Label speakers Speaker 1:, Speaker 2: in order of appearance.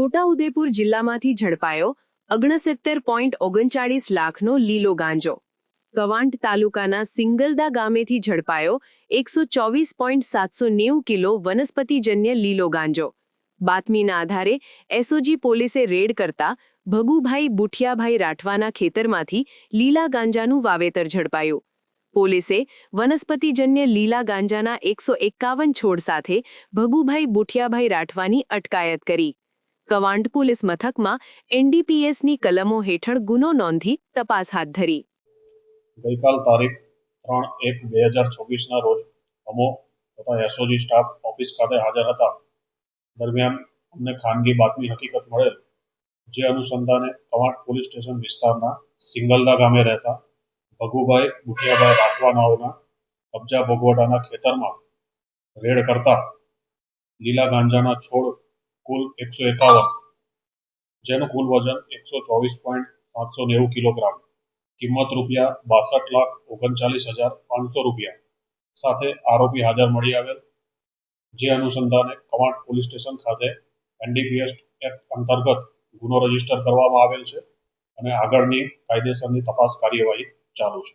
Speaker 1: છોટાઉદેપુર જિલ્લામાંથી ઝડપાયો અગણસિત્તેર પોઈન્ટ ઓગણચાળીસ લાખનો લીલો ગાંજો. કવાંટ તાલુકાના સિંગલદા ગામેથી ઝડપાયો એકસો ચોવીસ પોઈન્ટ સાતસો નેવું કિલો વનસ્પતિજન્ય લીલો ગાંજો. બાતમીના આધારે એસઓજી પોલીસે રેડ કરતા ભગુભાઈ બુઠિયાભાઈ રાઠવાના ખેતરમાંથી લીલા ગાંજાનું વાવેતર ઝડપાયું. પોલીસે વનસ્પતિજન્ય લીલા ગાંજાના એકસો એકાવન છોડ સાથે ભગુભાઈ બુઠિયાભાઈ રાઠવાની અટકાયત કરી. કવાંટ પોલીસ મથકમાં એનડીપીએસની કલમો હેઠળ ગુનો નોંધી તપાસ હાથ ધરી.
Speaker 2: ગઈકાલ તારીખ ત્રણ એક બે હજાર ચોવીસના રોજ અમો તથા એસઓજી સ્ટાફ ઓફિસ ખાતે હાજર હતા. દરમિયાન અમને ખાનગી બાતમી હકીકત મળેલ જે અનુસંધાને કવાંટ પોલીસ સ્ટેશન વિસ્તારના સિંગલદા ગામે રહેતા ભગુભાઈ બુટિયાભાઈ રાઠવાનાઓના કબજા ભોગવટાના ખેતરમાં રેડ કરતા લીલા ગાંજાના છોડ કુલ એકસો એકાવન, જેનું કુલ વજન એકસો ચોવીસ પોઈન્ટ સાતસો નેવું કિલોગ્રામ, કિંમત રૂપિયા બાસઠ લાખ ઓગણચાલીસ હજાર પાંચસો રૂપિયા. સાથે આરોપી હાજર મળી આવેલ, જે અનુસંધાને કવાંટ પોલીસ સ્ટેશન ખાતે એનડીપીએસ એક્ટ અંતર્ગત ગુનો રજિસ્ટર કરવામાં આવેલ છે અને આગળની કાયદેસરની તપાસ કાર્યવાહી ચાલુ છે.